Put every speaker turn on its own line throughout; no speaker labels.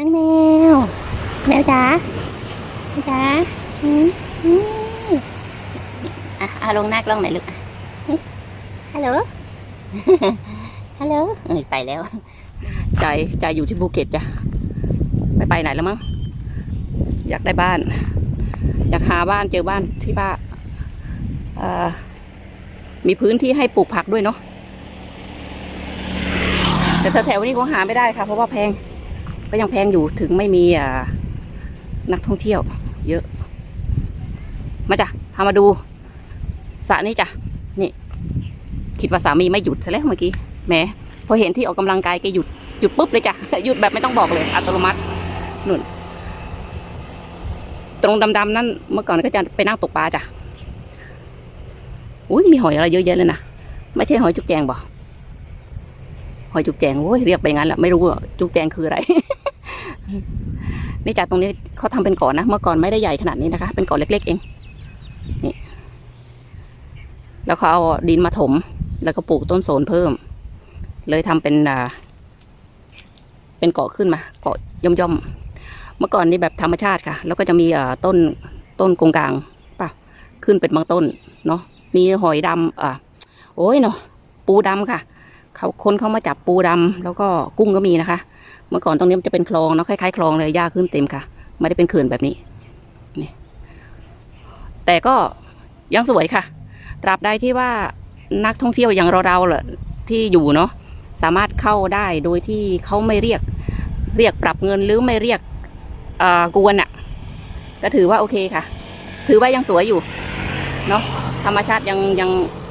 นั่งแมว แมวจ๋าแมวจ๋าอืมอืมอะเอาลงหน้ากล้องหน่อยลูกอะฮัลโหล ฮัลโหลเอ้ยไปแล้ว
ใจใจอยู่ที่ภูเก็ตจ้ะไม่ไปไหนแล้วมั้งอยากได้บ้าน อยากหาบ้านเจอบ้านที่ว่าเอ่อมีพื้นที่ให้ปลูกผักด้วยเนาะแต่แถวๆนี้คงหาไม่ได้ค่ะ เพราะว่าแพง ก็ยังแพงอยู่ถึงไม่มีนักท่องเที่ยว เยอะ มาจ้ะพามาดูสระนี้จ้ะนี่คิดว่าสามีไม่หยุดซะแล้วเมื่อกี้แหมพอเห็นที่ออกกำลังกายแกหยุดหยุดปุ๊บเลยจ้ะหยุดแบบไม่ต้องบอกเลย อัตโนมัตินุ่น ตรงดำๆนั่นเมื่อก่อนก็จะไปนั่งตกปลาจ้ะอุ้ยมีหอยอะไรเยอะแยะเลยนะไม่ใช่หอยจุกแจงบ่หอยจุกแจงโอ้ยเรียกไปงั้นแหละไม่รู้ว่าจุกแจงคืออะไร นี่จากตรงนี้เขาทำเป็นเก่อนนะ เมื่อก่อนไม่ได้ใหญ่ขนาดนี้นะคะ เป็นเก่อนเล็ก ๆ เอง นี่ แล้วเขาเอาดินมาถม แล้วก็ปลูกต้นโสนเพิ่ม เลยทำเป็นอ่าเป็นเกาะขึ้นมาเกาะย่อมย่อมๆเมื่อก่อนนี่แบบธรรมชาติค่ะ แล้วก็จะมีอ่อต้นต้นกงกลางเปล่าขึ้นเป็นบางต้นเนาะมีหอยดำอ่าโอ้ยเนาะปูดำค่ะ เขาคนเขามาจับปูดำแล้วก็กุ้งก็มีนะคะ เมื่อก่อนตรงนี้มันจะเป็นคลองเนาะคล้ายๆคลองเลยหญ้าขึ้นเต็มค่ะ ไม่ได้เป็นเขื่อนแบบนี้นี่แต่ก็ยังสวยค่ะ ตราบใดที่ว่านักท่องเที่ยวอย่างเราๆแหละที่อยู่เนาะสามารถเข้าได้โดยที่เขาไม่เรียกเรียกปรับเงินหรือไม่เรียกอ่อกวนอะ่ะ ก็ถือว่าโอเคค่ะ ถือว่ายังสวยอยู่เนาะธรรมชาติยังยัง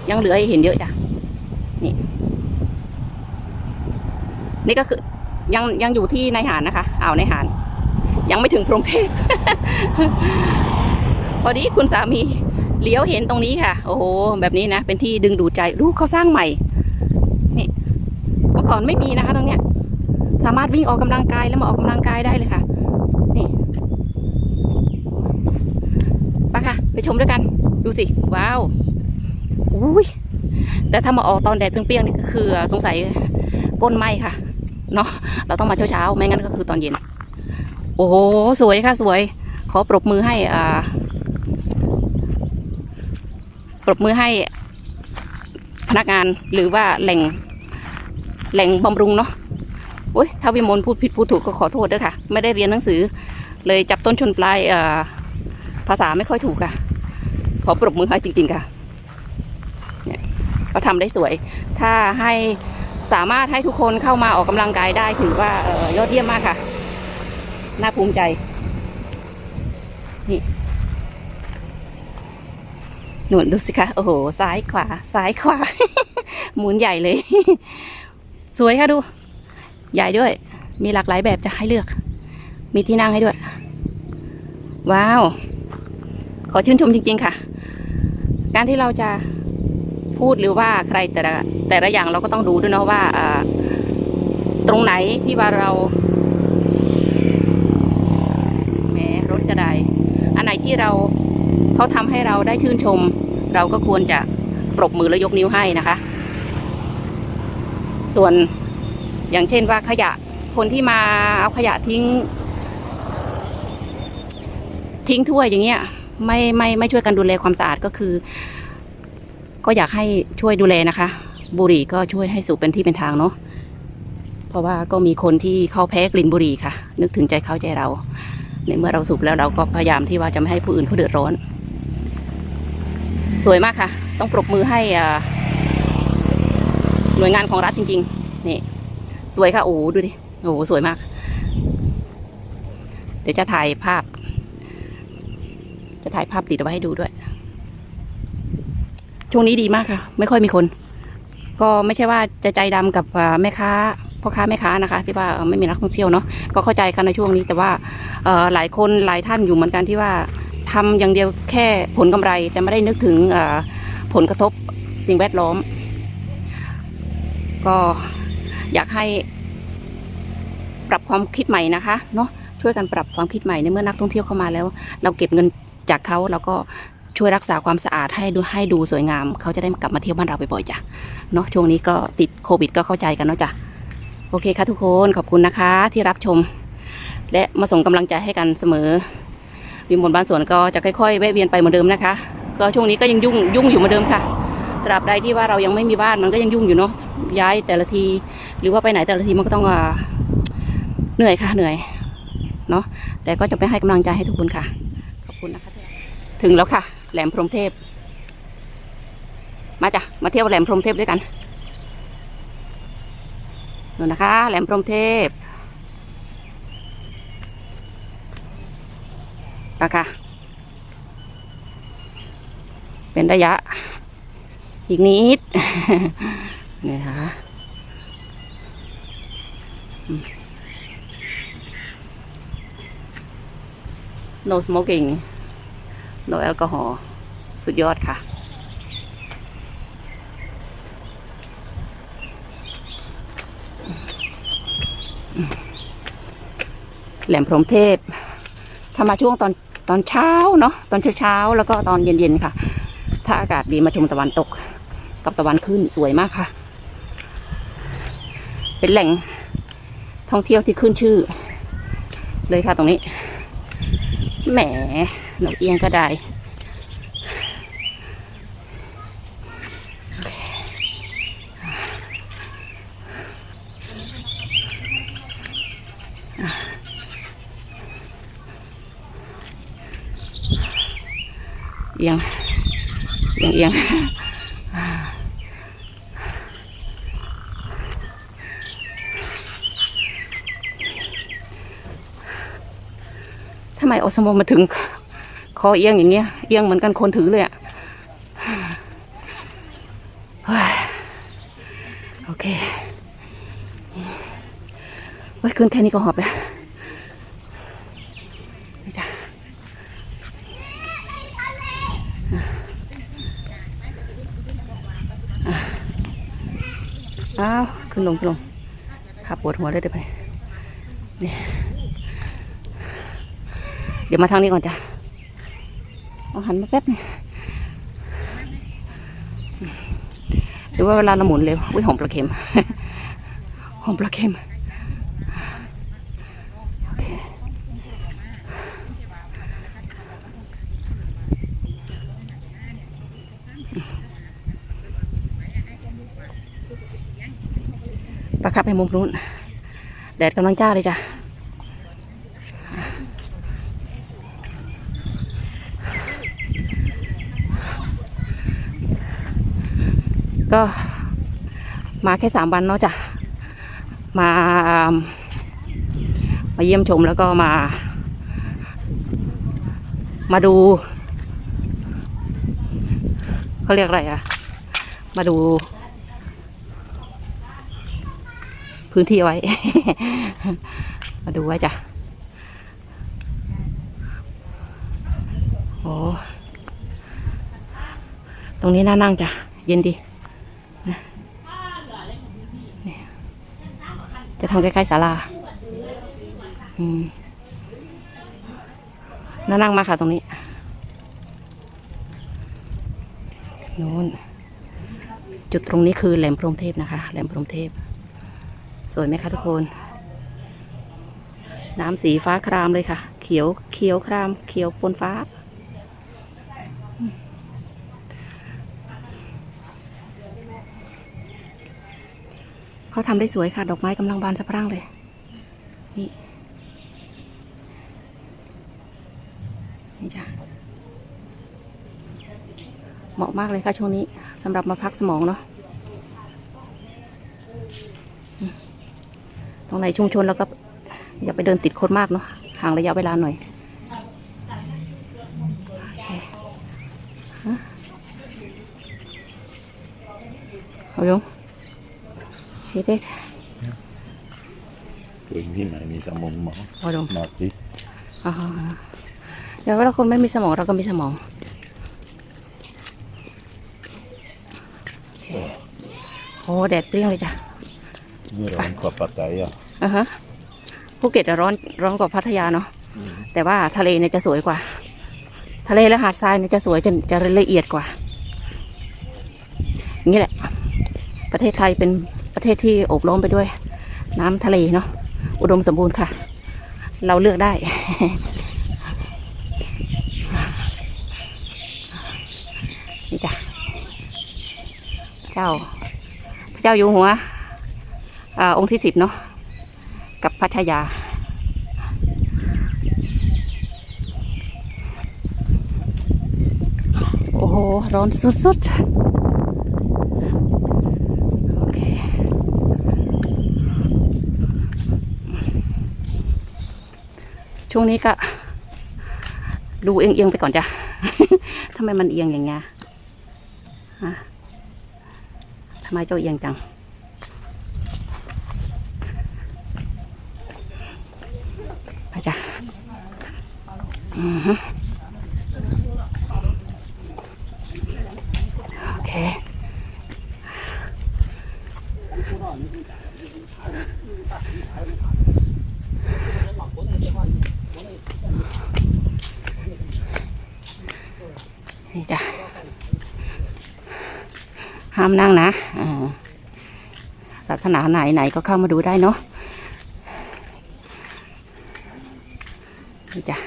ยังเหลือให้เห็นเยอะจ้ะนี่ นี่ก็คือ ยังยังอยู่ที่ในหานนะคะอ่าวในหาน ยังไม่ถึงกรุงเทพพอดีคุณสามีเลี้ยวเห็นตรงนี้ค่ะ โอ้โห แบบนี้นะ เป็นที่ดึงดูดใจ รู้เขาสร้างใหม่ นี่ เมื่อก่อนไม่มีนะคะ ตรงเนี้ย สามารถวิ่งออกกำลังกายแล้วมาออกกำลังกายได้เลยค่ะ นี่ไปค่ะ ไปชมด้วยกัน ดูสิ ว้าว อุ้ย แต่ถ้ามาออกตอนแดดเปรี้ยงๆนี่ก็คือสงสัยก้นไหมค่ะ เนาะเราต้องมาเช้าๆไม่งั้นก็คือตอนเย็น โอ้โหสวยค่ะสวย ขอปรบมือให้อ่าปรบมือให้พนักงานหรือว่าแหล่งแหล่งบำรุงเนาะโอ้ยถ้าวิมลพูดผิดพูดถูกก็ขอโทษด้วยค่ะ ไม่ได้เรียนหนังสือ เลยจับต้นชนปลายเอ่อภาษาไม่ค่อยถูกค่ะ ขอปรบมือให้จริง ๆ ค่ะ เนี่ยเขาทำได้สวย ถ้าให้ สามารถให้ทุกคนเข้ามาออกกำลังกายได้ถือว่าเออยอดเยี่ยมมากค่ะ น่าภูมิใจ นี่หนุนดูสิคะ โอ้โห ซ้ายขวา ซ้ายขวา หมุนใหญ่เลย สวยค่ะดู ใหญ่ด้วย มีหลากหลายแบบจะให้เลือก มีที่นั่งให้ด้วย ว้าว ขอชื่นชมจริง ๆ ค่ะ การที่เราจะ พูดหรือว่าใครแต่ละแต่ละอย่างเราก็ต้องดูด้วยเนาะว่าตรงไหนที่ว่าเราแหมรถกระไดอันไหนที่เราเขาทำให้เราได้ชื่นชม เราก็ควรจะปรบมือแล้วยกนิ้วให้นะคะ ส่วนอย่างเช่นว่าขยะคนที่มาเอาขยะทิ้ง ทิ้งถ้วยอย่างเงี้ยไม่ไม่ไม่ช่วยกันดูแลความสะอาดก็คือ ก็อยากให้ช่วยดูแลนะคะ บุหรี่ก็ช่วยให้สูบเป็นที่เป็นทางเนาะเพราะว่าก็มีคนที่เขาแพ้กลิ่นบุหรี่ค่ะ นึกถึงใจเขาใจเราในเมื่อเราสูบแล้วเราก็พยายามที่ว่าจะไม่ให้ผู้อื่นเขาเดือดร้อน สวยมากค่ะ ต้องปรบมือให้หน่วยงานของรัฐจริง ๆ นี่สวยค่ะโอ้ดูดิโอ้สวยมาก เดี๋ยวจะถ่ายภาพ จะถ่ายภาพติดเอาไว้ให้ดูด้วย ช่วงนี้ดีมากค่ะ ไม่ค่อยมีคน ก็ไม่ใช่ว่าจะใจดำกับแม่ค้าพ่อค้าแม่ค้านะคะ ที่ว่าไม่มีนักท่องเที่ยวเนาะก็เข้าใจกันในช่วงนี้ แต่ว่าหลายคนหลายท่านอยู่เหมือนกันที่ว่าทำอย่างเดียวแค่ผลกำไร แต่ไม่ได้นึกถึงผลกระทบสิ่งแวดล้อม ก็อยากให้ปรับความคิดใหม่นะคะเนาะช่วยกันปรับความคิดใหม่ในเมื่อนักท่องเที่ยวเข้ามาแล้ว เราเก็บเงินจากเขาเราก็ ช่วยรักษาความสะอาดให้ดูให้ดูสวยงาม เขาจะได้กลับมาเที่ยวบ้านเราบ่อยๆจ้ะเนาะช่วงนี้ก็ติดโควิดก็เข้าใจกันเนาะจ้ะโอเคค่ะทุกคนขอบคุณนะคะที่รับชม และมาส่งกำลังใจให้กันเสมอวิมลบ้านสวนก็จะค่อยๆแวะเวียนไปเหมือนเดิมนะคะ ก็ช่วงนี้ก็ยังยุ่งยุ่งอยู่เหมือนเดิมค่ะตราบใดที่ว่าเรายังไม่มีบ้านมันก็ยังยุ่งอยู่เนาะย้ายแต่ละที หรือว่าไปไหนแต่ละทีมันก็ต้องเหนื่อยค่ะเหนื่อยเนาะแต่ก็จะไปให้กำลังใจให้ทุกคนค่ะ ขอบคุณนะคะถึงแล้วค่ะ หลมพรมเทพ มาจ้ะ มาเที่ยวแหลมพรมเทพด้วยกันนู่นะคะ แหลมพรมเทพนะคะเป็นระยะ อีกนิดนี่นะคะอืม no smoking no alcohol สุดยอดค่ะ แหลมพรหมเทพถ้ามาช่วงตอนตอนเช้าเนาะตอนเช้าเช้าๆแล้วก็ตอนเย็นๆค่ะ ถ้าอากาศดีมาชมตะวันตก กับตะวันขึ้นสวยมากค่ะ เป็นแหล่งท่องเที่ยวที่ขึ้นชื่อ เลยค่ะตรงนี้ แหมนกเอียงก็ได้ เอียงเอียงเอียงทำไมอสมมาถึง คอเอียงอย่างเงี้ย เอียงเหมือนกันคนถือเลยอะโอเคเว้ยขึ้นแค่นี้ก็หอบแล้ว อ้าวขึ้นลงขึ้นลงขับปวดหัวเลยเดี๋ยวไปนี่เดี๋ยวมาทางนี้ก่อนจ้ะเอาหันมาแป๊บนึงหรือว่าเวลาเราหมุนเร็วอุ้ยหอมปลาเค็มหอมปลาเค็ม ปลาคับไปมุมนู้น แดดกำลังจ้าเลยจ้ะก็มาแค่สามวันเนาะจ้ะ มา มาเยี่ยมชมแล้วก็มา มาดู เขาเรียกอะไรอะมาดู พื้นที่ไว้ มาดูไว้จ้ะโอ้ตรงนี้น่านั่งจ้ะ เย็นดีจะทำใกล้ๆศาลาอืมน่านั่งมาค่ะตรงนี้นู้นจุดตรงนี้คือแหลมพรหมเทพนะคะ แหลมพรหมเทพ สวยไหมคะทุกคน น้ำสีฟ้าครามเลยค่ะ เขียวเขียวคราม เขียวปนฟ้า เขาทำได้สวยค่ะ ดอกไม้กำลังบานสะพรั่งเลย นี่นี่จ้ะเหมาะมากเลยค่ะช่วงนี้สำหรับมาพักสมองเนาะอืม ตรงไหนชุมชนแล้วก็อย่าไปเดินติดคนมากเนาะห่างระยะเวลาหน่อยโอเคฮะเอาลงเฮ็ดเด็ด
ตัวที่ไหนมีสมองหมอ
เอาลง
มาที่
อ๋อเดี๋ยวเราคนไม่มีสมองเราก็มีสมองโอเคโอ้แดดเปรี้ยงเลยจ้ะ
นี่ร้อนกว่าปัจจัยอะ
อะฮะภูเก็ตอะร้อนร้อนกว่าพัทยาเนาะแต่ว่าทะเลเนี่ยจะสวยกว่า ทะเลและหาดทรายเนี่ยจะสวยจะจะละเอียดกว่าอย่างนี้แหละ ประเทศไทยเป็นประเทศที่โอบล้อมไปด้วย น้ำทะเลเนาะอุดมสมบูรณ์ค่ะ เราเลือกได้ นี่จ้ะเจ้าพระเจ้าอยู่หัว อองค์ที่สิบเนาะกับพัทยา โอ้โห ร้อนสุดๆ โอเค ช่วงนี้ก็ ดูเอียงๆไปก่อนจ้ะทำไมมันเอียงอย่างเงี้ยทำไมเจ้าเอียงจัง ไปจ้ะอือฮึ โอเค นี่จ้ะ ห้ามนั่งนะอ่าศาสนาไหนไหนก็เข้ามาดูได้เนาะนี่จ้ะ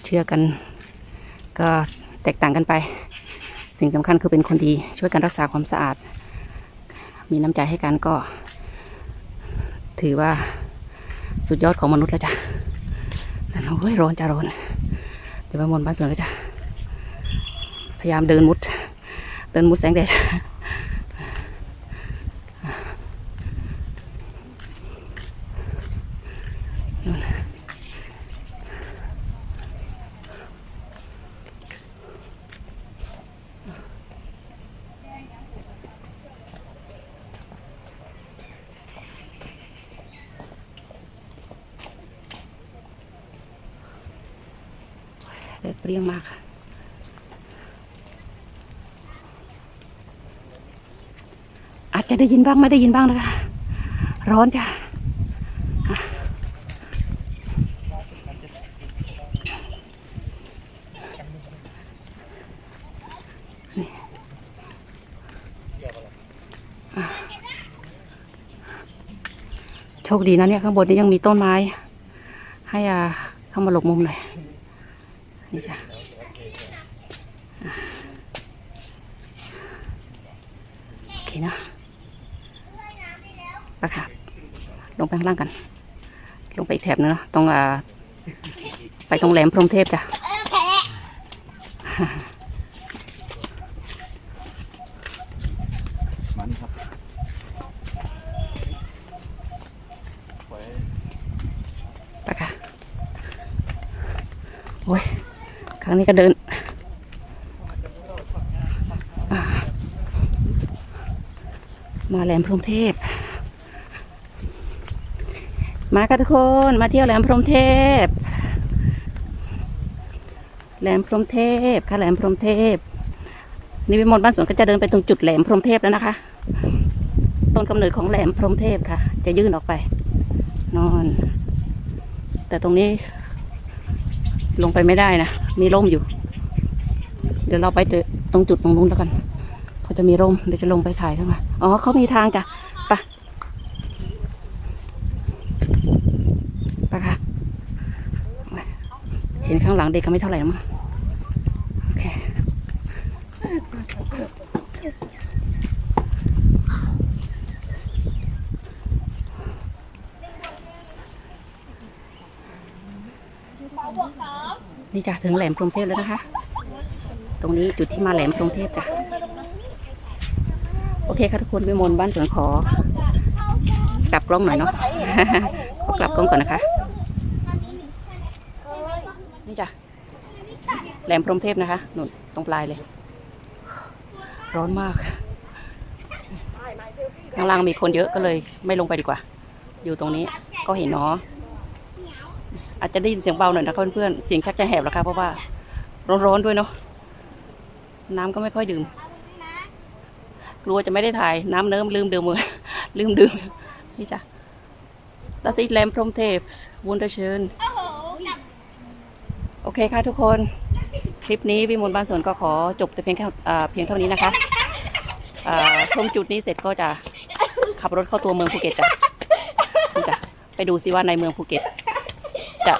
เชื่อกัน ก็แตกต่างกันไป สิ่งสำคัญคือเป็นคนดีช่วยกันรักษาความสะอาด มีน้ำใจให้กันก็ ถือว่าสุดยอดของมนุษย์แล้วจ้ะนั่นโอ้ยร้อนจ้ะร้อนเดี๋ยวว่ามนบ้านสวนก็จะพยายามเดินมุด เดินมุดแสงแดด เรี้ยงมาค่ะ อาจจะได้ยินบ้างไม่ได้ยินบ้างนะคะ ร้อนจ้ะโชคดีนะเนี่ยข้างบนนี้ยังมีต้นไม้ ให้อ่าเข้ามาหลบมุมหน่อย นี่จ้ะโอเคเนาะไปค่ะ ลงไปข้างล่างกัน ลงไปอีกแถบนึงนะตรงอ่าไปตรงแหลมพรหมเทพจ้ะ
มันครับ
ไปค่ะ โอ้ย ครั้งนี้ก็เดินมาแหลมพรหมเทพ มาค่ะทุกคนมาเที่ยวแหลมพรหมเทพ แหลมพรหมเทพค่ะแหลมพรหมเทพนี่วิมลบ้านสวนก็จะเดินไปตรงจุดแหลมพรหมเทพแล้วนะคะ ต้นกำเนิดของแหลมพรหมเทพค่ะ จะยื่นออกไป นอน แต่ตรงนี้ ลงไปไม่ได้นะ มีร่มอยู่ เดี๋ยวเราไปเจอตรงจุดตรงนู้นแล้วกันเขาจะมีร่มเดี๋ยวจะลงไปถ่ายเข้ามาอ๋อเขามีทางจ้ะไปไปค่ะ เห็นข้างหลังเด็กก็ไม่เท่าไหร่มั้ง นี่จ้ะถึงแหลมพรหมเทพแล้วนะคะ ตรงนี้จุดที่มาแหลมพรหมเทพจ้ะโอเคค่ะทุกคนวิมลบ้านสวนขอกลับกล้องหน่อยเนาะขอกลับกล้องก่อนนะคะ นี่จ้ะแหลมพรมเทพนะคะนุ่นตรงปลายเลย ร้อนมากข้างล่างมีคนเยอะก็เลยไม่ลงไปดีกว่า อยู่ตรงนี้ก็เห็นเนาะ อาจจะได้ยินเสียงเบาหน่อยนะคะเพื่อนๆเสียงชักจะแหบแล้วค่ะเพราะว่าร้อนๆด้วยเนาะน้ำก็ไม่ค่อยดื่ม กลัวจะไม่ได้ถ่ายน้ำเนิ้มลืมดื่มมือลืมดื่มนี่จ้ะ Das ist Lamp from Tapes wunderschön โอเคค่ะทุกคน คลิปนี้วิมลบ้านสวนก็ขอจบแต่เพียงแค่เพียงเท่านี้นะคะอ่าชมจุดนี้เสร็จก็จะขับรถเข้าตัวเมืองภูเก็ตจ้ะจ้ะไปดูซิว่าในเมืองภูเก็ต จะ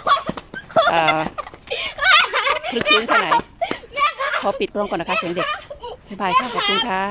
เอ่อคลึกคลื้นแค่ไหนขอปิดกล้องก่อนนะคะเสียงเด็กบ๊ายบายค่ะ ขอบคุณค่ะ